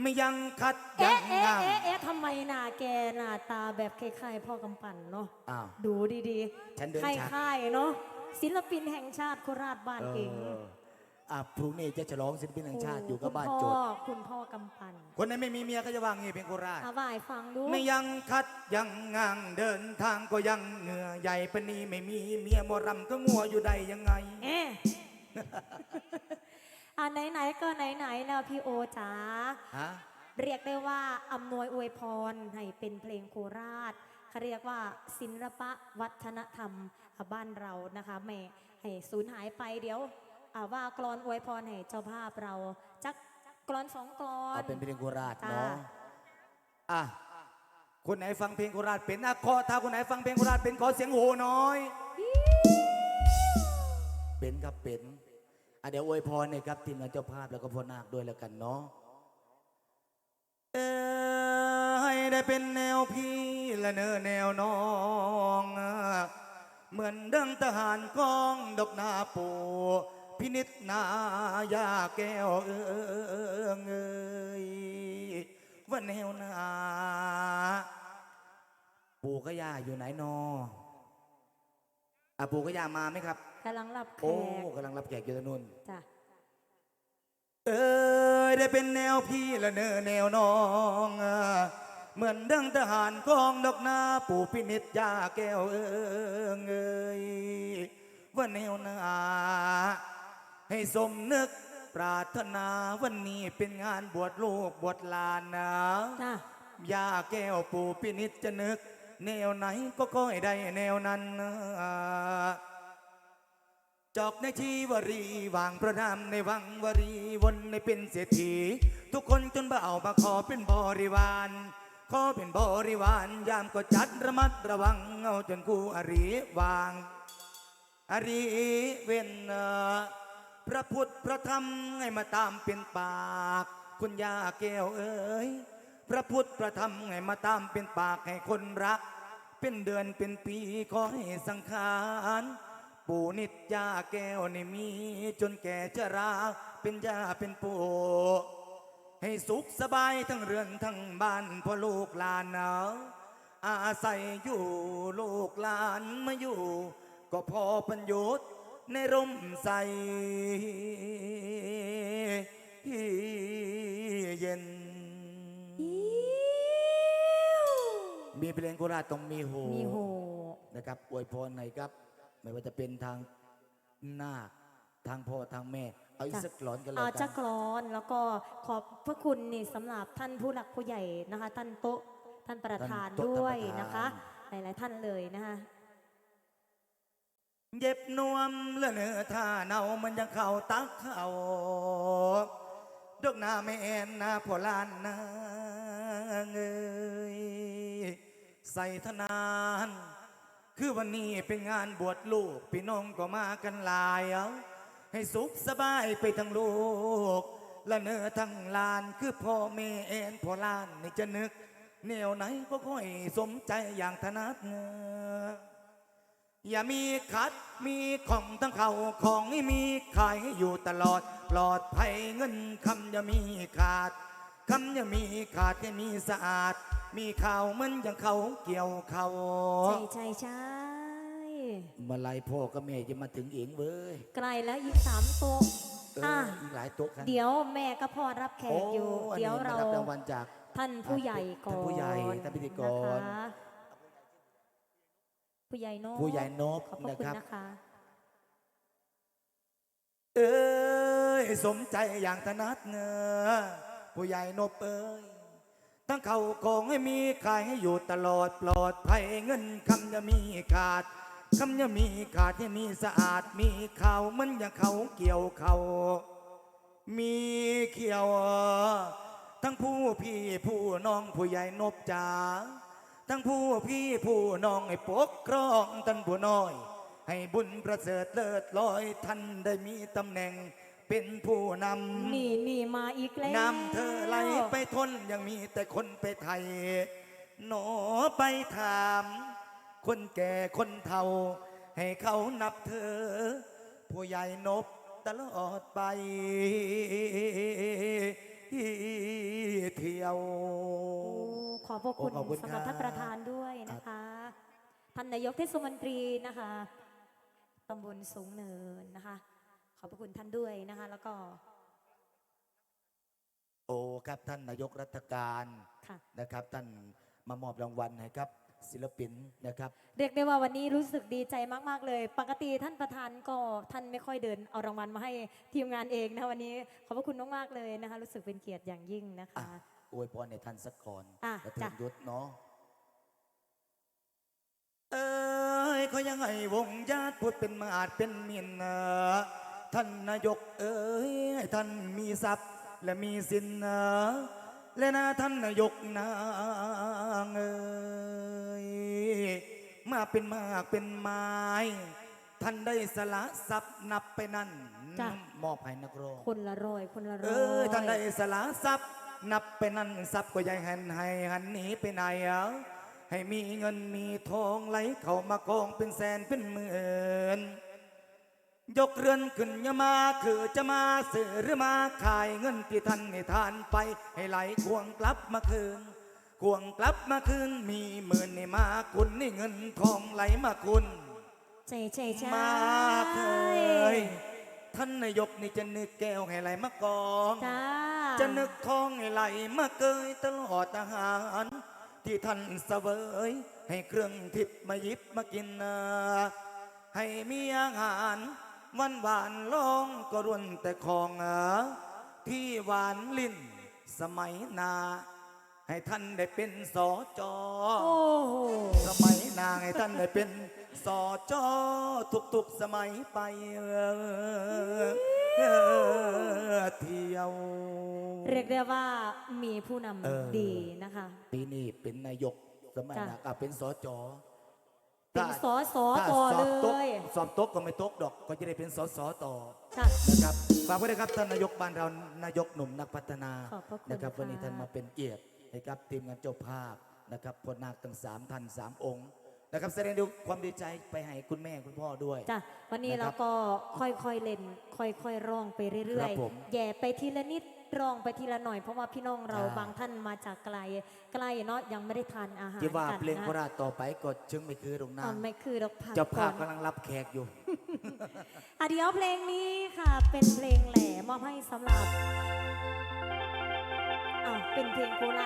ไม่ยังขัดยัเอ๊ะงเอ๊ะงังเอ๊ะเอ๊ะทำไมหน้าแกหน้าตาแบบคล้ายๆพ่อกำปั่นเนาะอ้าวดูดีฉันเดินๆคช้าล้ายๆเนาะศิลปินแห่งชาติโคราชบ้านเองเอออะพรุ่งนี้จะฉลองศิลปินแห่งชาติอยู่กับบ้านคุณโจพ่อทย์คุณพ่อกำปั่นคนไหนไม่มีเมียก็จะวางงี้เพลงโคราช อาบ่ายฟังดูไม่ยังคัดยังงางเดินทางก็ยังเหงื่อใหญ่ปานนี้ไม่มีเมียหมอรำก็งัวอยู่ใดยังไง เอ๊ะ อ่าไหนๆก็ไหนๆแล้วพี่โอจ๋าฮะเรียกได้ว่าอำนวยอวยพรให้เป็นเพลงโคราชเขาเรียกว่าศิลปะวัฒนธรรมบ้านเรานะคะไม่ให้สูญหายไปเดี๋ยวอ่าว่ากรอนอวยพรให้เจ้าภาพเราจักกรอนสองกรอนเอาเป็นเพลงโคราชจ้าเนาะอะคนไหนฟังเพลงโคราชเป็นอะขอถ้าคนไหนฟังเพลงโคราชเป็นขอเสียงโหหน้อย เป็นครับเป็นอะ เดี๋ยวอวยพรเนี่ยครับทีมงานเจ้าภาพแล้วก็พ่อนาคด้วยแล้วกันเนาะเออให้ได้เป็นแนวพี่และเนอแนวน้องเหมือนดังทหารกองดอกนาปูพินิษนายาแก้วเออเอยว่าแนวนา ปู่ก็ย่าอยู่ไหนนอ อะปู่ก็ย่ามาไหมครับ กำลังรับแขโอ้กกำลังรับแขกอยู่ตรงนู้น จ้ะเอ้ยได้เป็นแนวพี่ละเนอแนวน้องอะเหมือนดังทหารกองดอกนาปู่พินิจยาแก้วเอิงเอยว่าแนวนาให้สมนึกปรารถนาวันนี้เป็นงานบวชลูกบวชหลานนะ จ้ะยาแก้วปู่พินิจจะนึก แนวไหนก็ค่อยได้แนวนั้น จอกในชีวรีวางประนามในวังวรีวนในเป็นเศรษฐี ทุกคนจนบ่เอามาขอเป็นบริวารขอเป็นบริวารยามก็จัดระมัดระวังเอาจนกูอริวางอริเวนพระพุทธพระธรรมให้มาตามเป็นปาก คุณยาแก้วเอ๋ย พระพุทธพระธรรมให้มาตามเป็นปากให้คนรัก เป็นเดือนเป็นปีขอให้สังขารปู่นิดยาแก้วในมี จนแก่ชราเป็นยาเป็นปู่ให้สุขสบายทั้งเรือนทั้งบ้านพ่อลูกหลานเนาอาศัยอยู่ลูกหลานมาอยู่ ก็พอปัญโยชน์ในร่มใส เพลงโคราชต้องมีโหมีโห นะครับอวยพรให้ครับ ไม่ว่าจะเป็นทางนาคทางพ่อทางแม่ เอาอีกจ้ะ สักกลอนกันเลยอาจะกรอนแล้วก็ขอบพระคุณนี่สำหรับท่านผู้หลักผู้ใหญ่นะคะ ท่านโต๊ะท่านประธานด้วยนะธานนะคะ หลายๆท่านเลยนะคะ เย็บนวมและเนื้อท่าเนามันยังเข่าตักเข่าดอกหน้าไม่แอนหน้าพอลานนาเงย ใส่ธนาน คือวันนี้เป็นงานบวชลูกพี่น้องก็มากันหลายเอาให้สุขสบายไปทั้งลูก และเนื้อทั้งลานคือพ่อแม่แอนพ่อลานนี่จะนึกแนวไหนก็ค่อยสมใจอย่างถนัดเงออย่ามีขัดมีของทั้งเขาของมีขายอยู่ตลอด ปลอดภัยเงินคำอย่ามีขาดคำอย่ามีขาดให้มีสะอาด มีข่าวเหมือนอย่างเขาเกี่ยวเขาใช่ใช่ใช่เมื่อไรพ่อกับแม่จะมาถึงเองเว้ยไกลแล้วอีกสามโต๊ะเอออะอีกหลายโต๊ะครับเดี๋ยวแม่ก็พ่อรับแขกอยู่โอันเดี๋ยวนี้เรามรับรางวัลจาก ท่านผู้ใหญ่ก่อนท่านผู้ใหญ่ท่านพิธีกร นะคะผู้ใหญ่โน้ผู้ใหญ่นบขอบพระนะคุณครับ นะคะ เอ้ยสมใจอย่างถนัดเงอผู้ใหญ่นบเอ้ย ทั้งเขาของให้มีขายให้อยู่ตลอดปลอดภัยเงินคำจะมีขาดคำจะมีขาดให้มีสะอาดมีเข่ามันอย่างเขาเกี่ยวเขามีเขียว ทั้งผู้พี่ผู้น้องผู้ใหญ่นบจ๋าทั้งผู้พี่ผู้น้องให้ปกครองท่านผู้น้อย ให้บุญประเสริฐเลิศลอยท่านได้มีตำแหน่ง เป็นผู้นำนี่นี่มาอีกแล้วนำเธอไหลไปทนยังมีแต่คนไปไทยหนอไปถาม คนแก่คนเฒ่า ให้เขานับเธอ ผู้ใหญ่นบตลอดไป เที่ยวโอ้ขอบพระคุณโอ้ขอบคุณสำหรับครับท่านประธานด้วยนะคะ ท่านนายกเทศมนตรีนะคะตำบลสูงเนินนะคะข อบพระคุณท่านด้วยนะคะ แล้วก็ โอ้ครับท่านนายกรัฐการค่ะนะครับ ท่านมามอบรางวัลให้ครับ ศิลปินนะครับ เรียกได้ว่าวันนี้รู้สึกดีใจมาก ๆ เลย ปกติท่านประธานก็ท่านไม่ค่อยเดินเอารางวัลมาให้ทีมงานเองนะวันนี้ขอบพระคุณมาก ๆ เลยนะคะ รู้สึกเป็นเกียรติอย่างยิ่งนะคะอะอวยพรในท่านสักก่อนอะกระเทิจ้ะนยศเนาะเอ้ยเขายังให้วงญาติพูดเป็นมาอาจเป็นมินนะ ท่านนายกเอ้ยให้ท่านมีทรัพย์และมีสินนะและนะท่านนายกนางเอ้ยมาเป็นมากเป็นไม้ ท่านได้สละทรัพย์นับไปนั่นจ้ะ มอบให้นักร้องคนละร้อยคนละร้เออยอท่านได้สละทรัพย์ นับไปนั่นทรัพย์ก็ใหญ่หันให้หันหนีไปไหนเอาให้มีเงินมีทองไหลเข้ามากองเป็นแสนเป็นหมื่น ยกเรือนขึ้นอยามาคือจะมาซื้อหรือมาขายเงินที่ท่านให้ทานไปให้ไหลควงกลับมาคืนควงกลับมาคืนมีหมื่นนี่มาคุณนี่เงินทองไหลมาคุณใช่ใช่ใช่มาเคยท่านนายกนี่จะนึกแก้วให้ไหลมากองจ้าจะนึกทองให้ไหลมาเกยตลอดอาหารที่ท่านเสวยให้เครื่องทิพย์มาหยิบมากินนาให้มีอาหารห วานหวานๆลองก็รวนแต่ของอาที่หวานลิ้นสมัยนา ให้ท่านได้เป็นสอจอ โอ้โหสมัยนางให้ท่านได้เป็นสอจอทุกๆสมัยไปเออเที่ยว เรียกได้ว่ามีผู้เออนำดีนะคะ ปีนี้เป็นนายกสมัยจ้ะนักอะเป็นสอจอ เป็นสอสอถ้าต่อสอบตกเลยสอบตกก็ไม่ตกดอกก็จะได้เป็นสอสอต่อค่ะ นะครับฝากไว้ด้วยครับท่านนายกบ้านเรานายกหนุ่มนักพัฒนาขอบพระคุณนะครับ ค่ะ วันนี้ท่านมาเป็นเกียรติให้กับทีมงานเจ้าภาพนะครับพลนาคทั้งสามท่านสามองค์นะครับแสดงดูความดีใจไปให้คุณแม่คุณพ่อด้วย จ้ะวันนี้นะครัเราบก็ค่อยๆเล่น ค่อยๆร้องไปเรื่ครัอยบผม ๆแย่ไปทีละนิด ร้องไปทีละหน่อยเพราะว่าพี่น้องเราจ้ะบางท่านมาจากไกลไกลเนาะยังไม่ได้ทานอาหารที่ว่ากันเพลงนะโคราชต่อไปก็ชึงไม่คือตรงหน้าอ่าไม่คือดอกผักเจ้าภาพก่อนกำลังรับแขกอยู่อะเดี๋ยวเพลงนี้ค่ะ เป็นเพลงแหล่มอบให้สำหรับอ่าเป็นเพลงโคราช